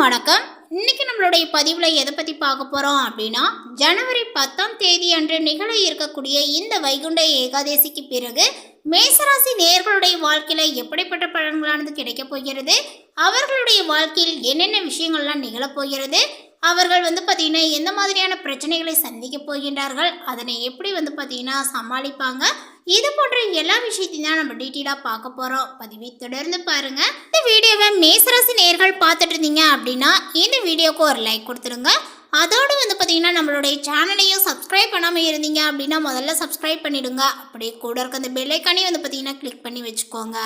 வணக்கம். இன்னைக்கு நம்மளுடைய பதிவில் எதை பற்றி பார்க்க போகிறோம் அப்படின்னா ஜனவரி பத்தாம் தேதி அன்று நிகழ இருக்கக்கூடிய இந்த வைகுண்ட ஏகாதசிக்கு பிறகு மேசராசி நேர்களுடைய வாழ்க்கையில் எப்படிப்பட்ட பலன்களானது கிடைக்கப் போகிறது? அவர்களுடைய வாழ்க்கையில் என்னென்ன விஷயங்கள்லாம் நிகழப் போகிறது? அவர்கள் வந்து பார்த்திங்கன்னா எந்த மாதிரியான பிரச்சனைகளை சந்திக்க போகின்றார்கள்? அதனை எப்படி வந்து பார்த்திங்கன்னா சமாளிப்பாங்க? இது போன்ற எல்லா விஷயத்தையும் தான் நம்ம டீட்டெயிலாக பார்க்க போகிறோம் பதிவை தொடர்ந்து பாருங்க. இந்த வீடியோவை மேசராசி நேர்கள் பார்த்துட்டு இருந்தீங்க அப்படின்னா இந்த வீடியோக்கு ஒரு லைக் கொடுத்துருங்க அதோடு வந்து பார்த்தீங்கன்னா நம்மளுடைய சேனலையும் சப்ஸ்கிரைப் பண்ணாமல் இருந்தீங்க அப்படின்னா முதல்ல சப்ஸ்கிரைப் பண்ணிடுங்க. அப்படியே கூட இருக்க அந்த பெல்லைக்கானே வந்து பார்த்தீங்கன்னா கிளிக் பண்ணி வச்சுக்கோங்க.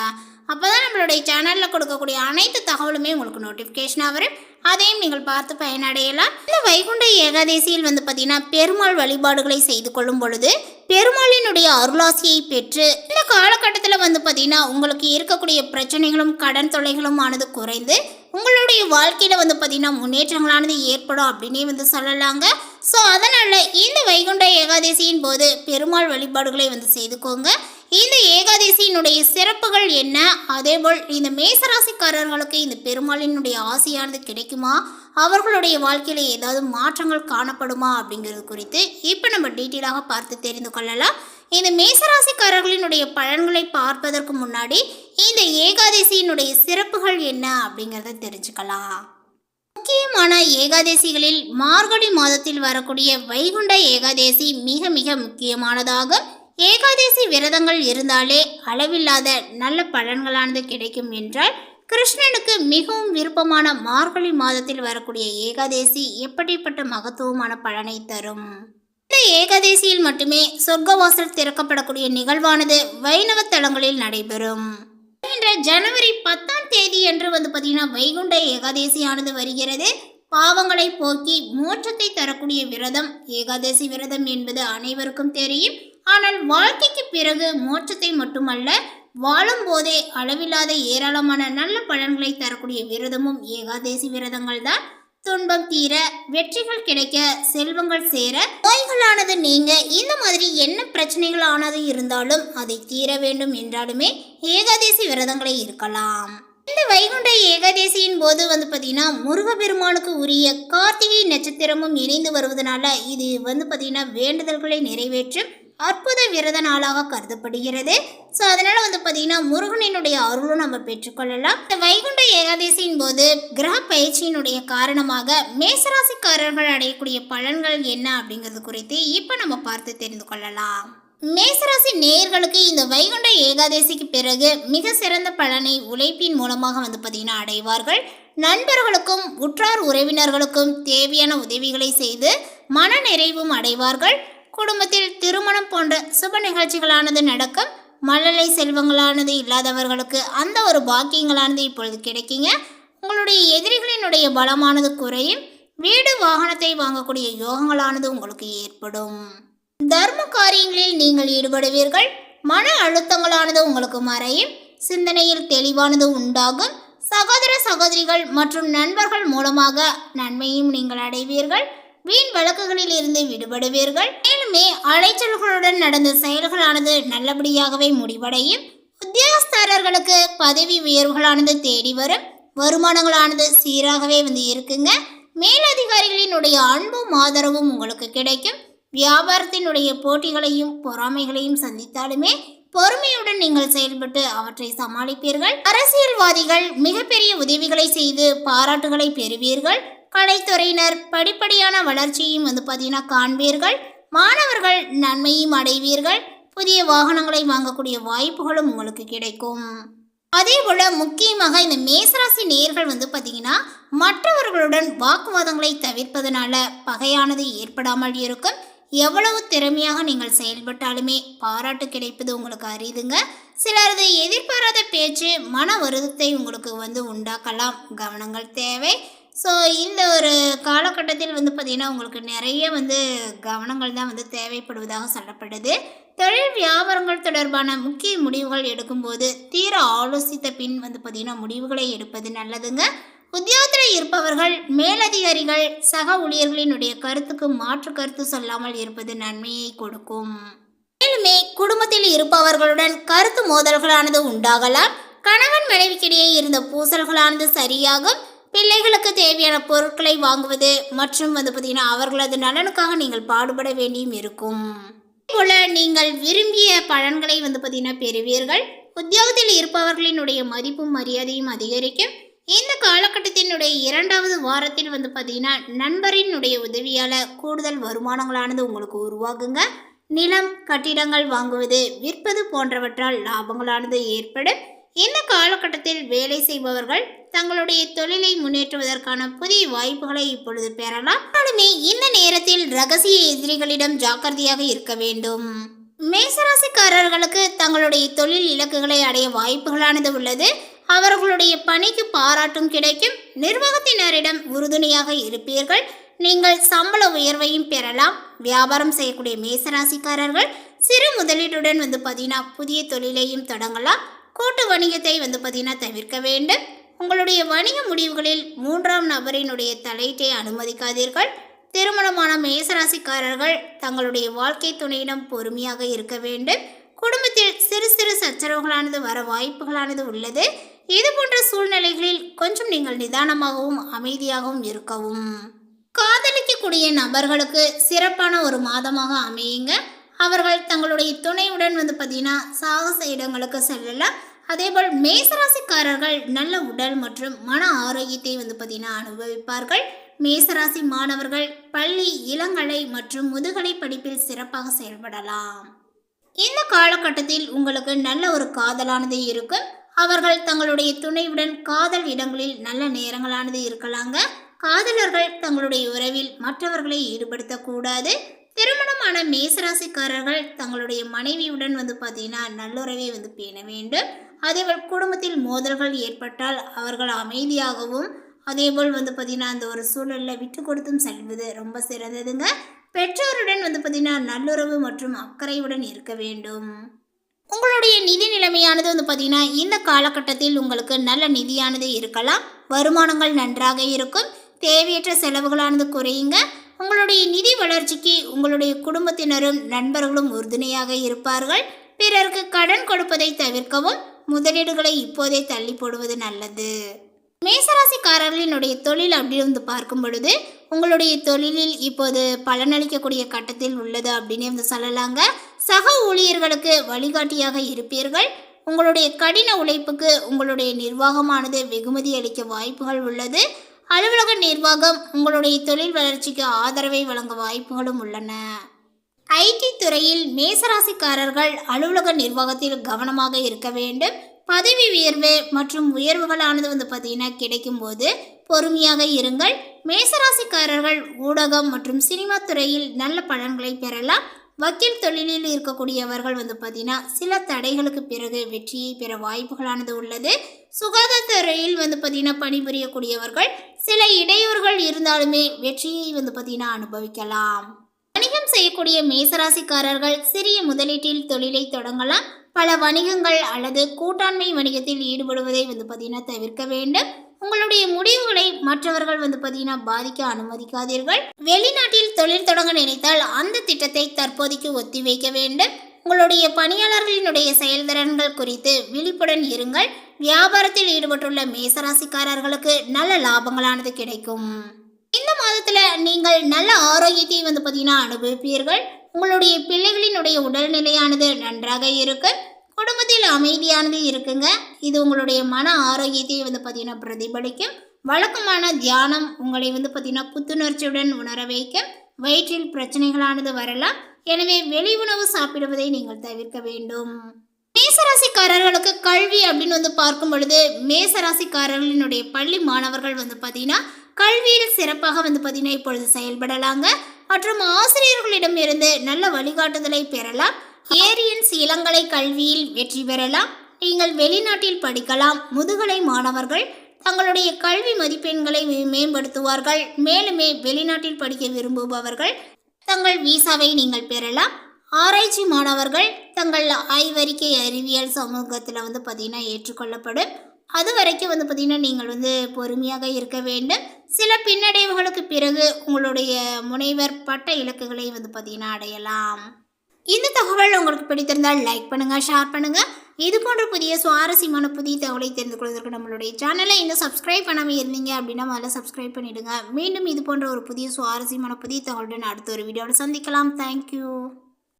அப்போ தான் நம்மளுடைய சேனலில் கொடுக்கக்கூடிய அனைத்து தகவலுமே உங்களுக்கு நோட்டிஃபிகேஷனாக வரும். அதையும் நீங்கள் பார்த்து பயனடையலாம். இந்த வைகுண்ட ஏகாதசியில் வந்து பார்த்தீங்கன்னா பெருமாள் வழிபாடுகளை செய்து கொள்ளும் பொழுது பெருமாளினுடைய அருளாசியை பெற்று இந்த காலகட்டத்தில் வந்து பார்த்தீங்கன்னா உங்களுக்கு இருக்கக்கூடிய பிரச்சனைகளும் கடன் தொல்லைகளும் ஆனது குறைந்து உங்களுடைய வாழ்க்கையில் வந்து பார்த்திங்கன்னா முன்னேற்றங்களானது ஏற்படும் அப்படின்னே வந்து சொல்லலாங்க. ஸோ அதனால் இந்த வைகுண்ட ஏகாதசியின் போது பெருமாள் வழிபாடுகளை வந்து செய்துக்கோங்க. இந்த ஏகாதசியினுடைய சிறப்புகள் என்ன? அதேபோல் இந்த மேசராசிக்காரர்களுக்கு இந்த பெருமாளினுடைய ஆசையானது கிடைக்குமா? அவர்களுடைய வாழ்க்கையில் ஏதாவது மாற்றங்கள் காணப்படுமா அப்படிங்கிறது குறித்து இப்போ நம்ம டீட்டெயிலாக பார்த்து தெரிந்து கொள்ளலாம். இந்த மேசராசிக்காரர்களினுடைய பலன்களை பார்ப்பதற்கு முன்னாடி இந்த ஏகாதசியினுடைய சிறப்புகள் என்ன அப்படிங்கிறத தெரிஞ்சுக்கலாம். முக்கியமான ஏகாதசிகளில் மார்கழி மாதத்தில் வரக்கூடிய வைகுண்ட ஏகாதசி மிக மிக முக்கியமானதாக. ஏகாதசி விரதங்கள் இருந்தாலே அளவில்லாத நல்ல பலன்களானது கிடைக்கும் என்றால் கிருஷ்ணனுக்கு மிகவும் விருப்பமான மார்கழி மாதத்தில் வரக்கூடிய ஏகாதசி எப்படிப்பட்ட மகத்துவமான பலனை தரும்? ஏகாதசியில் மட்டுமே சொர்க்கவாசல் திறக்கப்படக்கூடிய நிகழ்வானது வைணவ தலங்களில் நடைபெறும். என்ற ஜனவரி பத்தாம் தேதி என்று வந்து பார்த்தீங்கன்னா வைகுண்ட ஏகாதசியானது வருகிறது. பாவங்களை போக்கி மோட்சத்தை தரக்கூடிய விரதம் ஏகாதசி விரதம் என்பது அனைவருக்கும் தெரியும். ஆனால் வாழ்க்கைக்கு பிறகு மோட்சத்தை மட்டுமல்ல வாழும் போதே அளவில்லாத ஏராளமான நல்ல பலன்களை தரக்கூடிய விரதமும் ஏகாதசி விரதங்கள் தான் துன்பம் தீர வெற்றிகள் கிடைக்க செல்வங்கள் சேர நோய்களானது நீங்க இந்த மாதிரி என்ன பிரச்சனைகள் ஆனது இருந்தாலும் அதை தீர வேண்டும் என்றாலுமே ஏகாதசி விரதங்களை இருக்கலாம். இந்த வைகுண்ட ஏகாதசியின் போது வந்து பார்த்தீங்கன்னா முருகப்பெருமானுக்கு உரிய கார்த்திகை நட்சத்திரமும் இணைந்து வருவதனால இது வந்து பார்த்தீங்கன்னா வேண்டுதல்களை நிறைவேற்றும் அற்புத விரத நாளாக கருதப்படுகிறது. ஸோ அதனால் வந்து பார்த்திங்கன்னா முருகனினுடைய அருளும் நம்ம பெற்றுக்கொள்ளலாம். இந்த வைகுண்ட ஏகாதசியின் போது கிரக பயிற்சியினுடைய காரணமாக மேசராசிக்காரர்கள் அடையக்கூடிய பலன்கள் என்ன அப்படிங்கிறது குறித்து இப்போ நம்ம பார்த்து தெரிந்து கொள்ளலாம். மேசராசி நேயர்களுக்கு இந்த வைகுண்ட ஏகாதசிக்கு பிறகு மிக சிறந்த பலனை உழைப்பின் மூலமாக வந்து பார்த்திங்கன்னா அடைவார்கள். நண்பர்களுக்கும் உற்றார் உறவினர்களுக்கும் தேவையான உதவிகளை செய்து மன நிறைவும் அடைவார்கள். குடும்பத்தில் திருமணம் போன்ற சுப நிகழ்ச்சிகளானது நடக்கும். மழலை செல்வங்களானது இல்லாதவர்களுக்கு அந்த ஒரு பாக்கியங்களானது இப்பொழுது கிடைக்குங்க. உங்களுடைய எதிரிகளினுடைய பலமானது குறையும். வீடு வாகனத்தை வாங்கக்கூடிய யோகங்களானது உங்களுக்கு ஏற்படும். தர்ம காரியங்களில் நீங்கள் ஈடுபடுவீர்கள். மன அழுத்தங்களானது உங்களுக்கு மறையும். சிந்தனையில் தெளிவானது உண்டாகும். சகோதர சகோதரிகள் மற்றும் நண்பர்கள் மூலமாக நன்மையும் நீங்கள் அடைவீர்கள். வீண் வழக்குகளில் இருந்து விடுபடுவீர்கள். மேலுமே அலைச்சல்களுடன் நடந்த செயல்களானது நல்லபடியாகவே முடிவடையும். உத்தியோகஸ்தரர்களுக்கு பதவி உயர்வுகளானது தேடி வரும். வருமானங்களானது சீராகவே வந்து இருக்குங்க. மேலதிகாரிகளினுடைய அன்பும் ஆதரவும் உங்களுக்கு கிடைக்கும். வியாபாரத்தினுடைய போட்டிகளையும் பொறாமைகளையும் சந்தித்தாலுமே பொறுமையுடன் நீங்கள் செயல்பட்டு அவற்றை சமாளிப்பீர்கள். அரசியல்வாதிகள் மிகப்பெரிய உதவிகளை செய்து பாராட்டுகளை பெறுவீர்கள். கலைத்துறையினர் படிப்படியான வளர்ச்சியையும் வந்து பார்த்தீங்கன்னா காண்பீர்கள். மாணவர்கள் நன்மையும் அடைவீர்கள். புதிய வாகனங்களை வாங்கக்கூடிய வாய்ப்புகளும் உங்களுக்கு கிடைக்கும். அதே போல முக்கியமாக இந்த மேசராசி நேர்கள் வந்து பார்த்தீங்கன்னா மற்றவர்களுடன் வாக்குவாதங்களை தவிர்ப்பதனால பகையானது ஏற்படாமல் இருக்கும். எவ்வளவு திறமையாக நீங்கள் செயல்பட்டாலுமே பாராட்டு கிடைப்பது உங்களுக்கு அறியுதுங்க சிலரது எதிர்பாராத பேச்சு மன வருத்தத்தை உங்களுக்கு வந்து உண்டாக்கலாம். கவனங்கள் தேவை. ஸோ இந்த ஒரு காலகட்டத்தில் வந்து பார்த்திங்கன்னா உங்களுக்கு நிறைய வந்து கவனங்கள் தான் வந்து தேவைப்படுவதாக சொல்லப்படுது. தொழில் வியாபாரங்கள் தொடர்பான முக்கிய முடிவுகள் எடுக்கும்போது தீர ஆலோசித்த பின் வந்து பார்த்திங்கன்னா முடிவுகளை எடுப்பது நல்லதுங்க. உத்தியோகத்தில் இருப்பவர்கள் மேலதிகாரிகள் சக ஊழியர்களினுடைய கருத்துக்கு மாற்று கருத்து சொல்லாமல் இருப்பது நன்மையை கொடுக்கும். மேலுமே குடும்பத்தில் இருப்பவர்களுடன் கருத்து மோதல்களானது உண்டாகலாம். கணவன் மனைவிக்கிடையே இருந்த பூசல்களானது சரியாகும். பிள்ளைகளுக்கு தேவையான பொருட்களை வாங்குவது மற்றும் வந்து பார்த்தீங்கன்னா அவர்களது நலனுக்காக நீங்கள் பாடுபட வேண்டியும் இருக்கும். போல நீங்கள் விரும்பிய பலன்களை வந்து பார்த்தீங்கன்னா பெறுவீர்கள். உத்தியோகத்தில் இருப்பவர்களினுடைய மதிப்பும் மரியாதையும் அதிகரிக்கும். இந்த காலகட்டத்தினுடைய இரண்டாவது வாரத்தில் வந்து பார்த்தீங்கன்னா நண்பரினுடைய உதவியால் கூடுதல் வருமானங்களானது உங்களுக்கு உருவாகுங்க. நிலம் கட்டிடங்கள் வாங்குவது விற்பது போன்றவற்றால் லாபங்களானது ஏற்படும். இந்த காலகட்டத்தில் வேலை செய்பவர்கள் தங்களுடைய தொழிலை முன்னேற்றுவதற்கான புதிய வாய்ப்புகளை இப்பொழுது பெறலாம். ஆனாலுமே இந்த நேரத்தில் ரகசிய எதிரிகளிடம் ஜாக்கிரதையாக இருக்க வேண்டும். மேசராசிக்காரர்களுக்கு தங்களுடைய தொழில் இலக்குகளை அடைய வாய்ப்புகளானது உள்ளது. அவர்களுடைய பணிக்கு பாராட்டும் கிடைக்கும். நிர்வாகத்தினரிடம் உறுதுணையாக இருப்பீர்கள். நீங்கள் சம்பள உயர்வையும் பெறலாம். வியாபாரம் செய்யக்கூடிய மேசராசிக்காரர்கள் சிறு முதலீட்டுடன் வந்து பார்த்தீங்கன்னா புதிய தொழிலையும் தொடங்கலாம். கூட்டு வணிகத்தை வந்து பார்த்தீங்கன்னா தவிர்க்க வேண்டும். உங்களுடைய வணிக முடிவுகளில் மூன்றாம் நபரினுடைய தலையீட்டை அனுமதிக்காதீர்கள். திருமணமான மேசராசிக்காரர்கள் தங்களுடைய வாழ்க்கை துணையிடம் பொறுமையாக இருக்க வேண்டும். குடும்பத்தில் சிறு சிறு சச்சரவுகளானது வர வாய்ப்புகளானது உள்ளது. இது போன்ற சூழ்நிலைகளில் கொஞ்சம் நீங்கள் நிதானமாகவும் அமைதியாகவும் இருக்கவும். காதலிக்கக்கூடிய நபர்களுக்கு சிறப்பான ஒரு மாதமாக அமையுங்க. அவர்கள் தங்களுடைய துணையுடன் வந்து பார்த்தீங்கன்னா சாகச இடங்களுக்கு செல்லலாம். அதேபோல் மேசராசிக்காரர்கள் நல்ல உடல் மற்றும் மன ஆரோக்கியத்தை வந்து பார்த்தீங்கன்னா அனுபவிப்பார்கள். மேசராசி மாணவர்கள் பள்ளி இளங்கலை மற்றும் முதுகலை படிப்பில் சிறப்பாக செயல்படலாம். இந்த காலகட்டத்தில் உங்களுக்கு நல்ல ஒரு காதலானது இருக்கும் அவர்கள் தங்களுடைய துணையுடன் காதல் இடங்களில் நல்ல நேரங்களானது இருக்கலாங்க. காதலர்கள் தங்களுடைய உறவில் மற்றவர்களை ஈடுபடுத்தக்கூடாது. திருமணமான மேசராசிக்காரர்கள் தங்களுடைய மனைவியுடன் வந்து பார்த்தீங்கன்னா நல்லுறவை வந்து பேண வேண்டும். அதேபோல் குடும்பத்தில் மோதல்கள் ஏற்பட்டால் அவர்கள் அமைதியாகவும் அதேபோல் வந்து பார்த்தீங்கன்னா அந்த ஒரு சூழலில் விட்டு கொடுத்தும் செல்வது ரொம்ப சிறந்ததுங்க. பெற்றோருடன் வந்து பார்த்தீங்கன்னா நல்லுறவு மற்றும் அக்கறையுடன் இருக்க வேண்டும். உங்களுடைய நிதி நிலைமையானது வந்து பார்த்தீங்கன்னா இந்த காலகட்டத்தில் உங்களுக்கு நல்ல நிதியானது இருக்கலாம். வருமானங்கள் நன்றாக இருக்கும். தேவையற்ற செலவுகளானது குறையுங்க. உங்களுடைய நிதி வளர்ச்சிக்கு உங்களுடைய குடும்பத்தினரும் நண்பர்களும் உறுதுணையாக இருப்பார்கள். பிறருக்கு கடன் கொடுப்பதை தவிர்க்கவும் முதலீடுகளை இப்போதே தள்ளி போடுவது நல்லது. மேசராசிக்காரர்களினுடைய தொழில் அப்படின்னு வந்து பார்க்கும் பொழுது உங்களுடைய தொழிலில் இப்போது பலனளிக்கக்கூடிய கட்டத்தில் உள்ளது அப்படின்னு வந்து சொல்லலாங்க. சக ஊழியர்களுக்கு வழிகாட்டியாக இருப்பீர்கள். உங்களுடைய கடின உழைப்புக்கு உங்களுடைய நிர்வாகமானது வெகுமதி அளிக்க வாய்ப்புகள் உள்ளது. அலுவலக நிர்வாகம் உங்களுடைய தொழில் வளர்ச்சிக்கு ஆதரவை வழங்க வாய்ப்புகளும் உள்ளன. ஐடி துறையில் மேசராசிக்காரர்கள் அலுவலக நிர்வாகத்தில் கவனமாக இருக்க வேண்டும். பதவி உயர்வு மற்றும் உயர்வுகளானது வந்து பார்த்தீங்கன்னா கிடைக்கும்போது பொறுமையாக இருங்கள். மேசராசிக்காரர்கள் ஊடகம் மற்றும் சினிமா துறையில் நல்ல பலன்களை பெறலாம். வக்கீல் தொழிலில் இருக்கக்கூடியவர்கள் வந்து பார்த்தீங்கன்னா சில தடைகளுக்கு பிறகு வெற்றியை பெற வாய்ப்புகளானது உள்ளது. சுகாதாரத்துறையில் வந்து பார்த்தீங்கன்னா பணிபுரியக்கூடியவர்கள் சில இடையூறுகள் இருந்தாலுமே வெற்றியை வந்து பார்த்தீங்கன்னா அனுபவிக்கலாம். செய்யக்கூடிய மேசராசிக்காரர்கள் சிறிய முதலீட்டில் தொழிலை தொடங்கலாம். பல வணிகங்கள் அல்லது கூட்டாண்மை வணிகத்தில் ஈடுபடுவதை வந்து பார்த்தீங்கன்னா தவிர்க்க வேண்டும். உங்களுடைய முடிவுகளை மற்றவர்கள் வந்து பார்த்தீங்கன்னா பாதிக்க அனுமதிக்காதீர்கள். வெளிநாட்டில் தொழில் தொடங்க நினைத்தால் அந்த திட்டத்தை தற்போதைக்கு ஒத்திவைக்க வேண்டும். உங்களுடைய பணியாளர்களினுடைய செயல்திறன்கள் குறித்து விழிப்புடன் இருங்கள். வியாபாரத்தில் ஈடுபட்டுள்ள மேசராசிக்காரர்களுக்கு நல்ல லாபங்களானது கிடைக்கும். இந்த மாதத்தில் நீங்கள் நல்ல ஆரோக்கியத்தை வந்து பார்த்தீங்கன்னா அனுபவிப்பீர்கள். உங்களுடைய பிள்ளைகளினுடைய உடல்நிலையானது நன்றாக இருக்கு. குடும்பத்தில் அமைதியானது இருக்குங்க. இது உங்களுடைய மன ஆரோக்கியத்தை வந்து பார்த்தீங்கன்னா பிரதிபலிக்கும். வழக்கமான தியானம் உங்களை வந்து பார்த்தீங்கன்னா புத்துணர்ச்சியுடன் உணர வைக்கும். வயிற்றில் பிரச்சனைகளானது வரலாம். எனவே வெளி உணவு சாப்பிடுவதை நீங்கள் தவிர்க்க வேண்டும். மேசராசிக்காரர்களுக்கு கல்வி அப்படின்னு வந்து பார்க்கும் பொழுது மேசராசிக்காரர்களினுடைய பள்ளி மாணவர்கள் வந்து பார்த்தீங்கன்னா கல்வியில் சிறப்பாக வந்து பார்த்தீங்கன்னா இப்பொழுது செயல்படலாங்க. மற்றும் ஆசிரியர்களிடம் இருந்து நல்ல வழிகாட்டுதலை பெறலாம். ஏரியன்ஸ் இளங்கலை கல்வியில் வெற்றி பெறலாம். நீங்கள் வெளிநாட்டில் படிக்கலாம். முதுகலை மாணவர்கள் தங்களுடைய கல்வி மதிப்பெண்களை மே- மேம்படுத்துவார்கள். மேலுமே வெளிநாட்டில் படிக்க விரும்புபவர்கள் தங்கள் விசாவை நீங்கள் பெறலாம். ஆராய்ச்சி மாணவர்கள் தங்கள் ஆய்வறிக்கை அறிவியல் சமூகத்தில் வந்து பார்த்தீங்கன்னா ஏற்றுக்கொள்ளப்படும். அது வரைக்கும் வந்து பார்த்தீங்கன்னா நீங்கள் வந்து பொறுமையாக இருக்க வேண்டும். சில பின்னடைவுகளுக்கு பிறகு உங்களுடைய முனைவர் பட்ட இலக்குகளை வந்து பார்த்தீங்கன்னா அடையலாம். இந்த தகவல் உங்களுக்கு பிடித்திருந்தால் லைக் பண்ணுங்கள் ஷேர் பண்ணுங்கள் இது போன்ற புதிய சுவாரஸ்யமான புதிய தகவலை தெரிந்து கொள்வதற்கு நம்மளுடைய சேனலை இன்னும் சப்ஸ்கிரைப் பண்ணாமல் இருந்தீங்க அப்படின்னா முதல்ல சப்ஸ்கிரைப் பண்ணிவிடுங்க மீண்டும் இது போன்ற ஒரு புதிய சுவாரஸ்யமான புதிய தகவலுடன் அடுத்த ஒரு வீடியோவில் சந்திக்கலாம். தேங்க்யூ